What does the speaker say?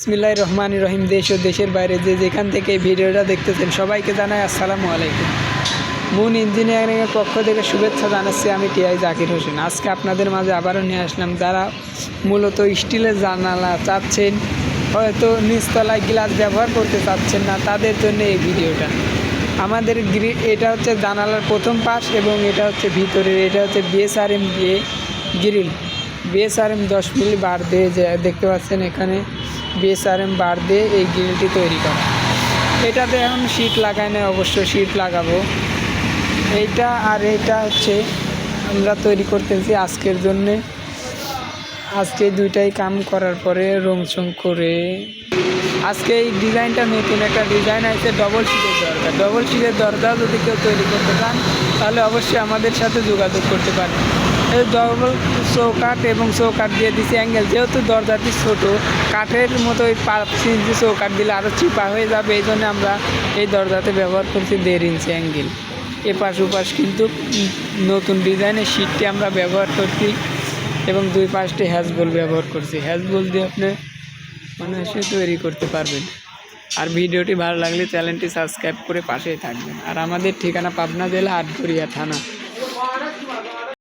বিসমিল্লাহ রহমান রহিম, দেশ ও দেশের বাইরে যে যেখান থেকে ভিডিওটা দেখতেছেন সবাইকে জানাই আসসালামু আলাইকুম। মুন ইঞ্জিনিয়ারিংয়ের পক্ষ থেকে শুভেচ্ছা জানাচ্ছি আমি টিআই জাকির হোসেন। আজকে আপনাদের মাঝে আবারও নিয়ে আসলাম যারা মূলত স্টিলের জানালা চাচ্ছেন, হয়তো নিচতলায় গ্লাস ব্যবহার করতে চাচ্ছেন না, তাদের জন্য এই ভিডিওটা। আমাদের গ্রি এটা হচ্ছে জানালার প্রথম পাশ এবং এটা হচ্ছে ভিতরের, এটা হচ্ছে বিএসআরএম দিয়ে গ্রিল। বিএসআরএম দশ মিলি বার দিয়ে দেখতে পাচ্ছেন এখানে বিএসআরএম বার দিয়ে এই গ্রিলটি তৈরি করা। এটাতে এখন শীট লাগাই না অবশ্যই শীট লাগাবো। এইটা আর এইটা হচ্ছে আমরা তৈরি করতেছি আজকের জন্যে। আজকে দুইটাই কাম করার পরে রং চং করে। আজকে এই ডিজাইনটা নতুন একটা ডিজাইন আছে ডবল শিটের দরকার ডবল শিটের দরজা যদি কেউ তৈরি করতে চান, তাহলে অবশ্যই আমাদের সাথে যোগাযোগ করতে পারেন। ডবল চৌকাঠ এবং চৌকাঠ দিয়ে দিছি অ্যাঙ্গেল। যেহেতু দরজাটি ছোট, কাঠের মতো ওই পাঁচ ইঞ্চি চৌকাঠ দিলে আরও চিপা হয়ে যাবে, এই জন্য আমরা এই দরজাতে ব্যবহার করছি দেড় ইঞ্চি অ্যাঙ্গেল। এপাশ ওপাশ কিন্তু নতুন ডিজাইনের শিটটি আমরা ব্যবহার করছি এবং দুই পাশটি হ্যাজবল ব্যবহার করছি। হ্যাজবল দিয়ে আপনি অনায়াসে তৈরি করতে পারবেন। আর ভিডিওটি ভালো লাগলে চ্যানেলটি সাবস্ক্রাইব করে পাশেই থাকবেন। আর আমাদের ঠিকানা পাবনা জেলা আটঘরিয়া থানা।